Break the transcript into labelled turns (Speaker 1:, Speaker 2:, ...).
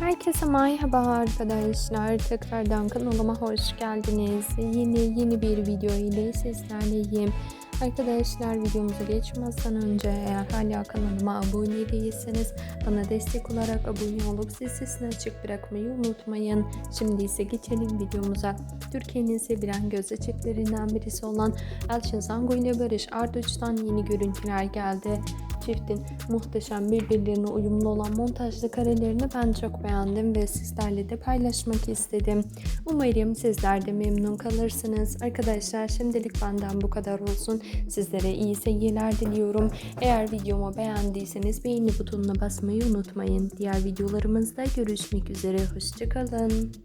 Speaker 1: Herkese merhaba arkadaşlar. Tekrardan kanalıma hoş geldiniz. Yeni yeni bir video ile sizlerleyim. Arkadaşlar videomuza geçmezden önce eğer hala kanalıma abone değilseniz bana destek olarak abone olup zil sesini açık bırakmayı unutmayın. Şimdi ise geçelim videomuza. Türkiye'nin sevilen gözde çiftlerinden birisi olan Elçin Zango ile Barış Arduç'tan yeni görüntüler geldi. Çiftin muhteşem birbirlerine uyumlu olan montajlı karelerini ben çok beğendim ve sizlerle de paylaşmak istedim. Umarım sizler de memnun kalırsınız. Arkadaşlar şimdilik benden bu kadar olsun. Sizlere iyi seyirler diliyorum. Eğer videomu beğendiyseniz beğeni butonuna basmayı unutmayın. Diğer videolarımızda görüşmek üzere. Hoşçakalın.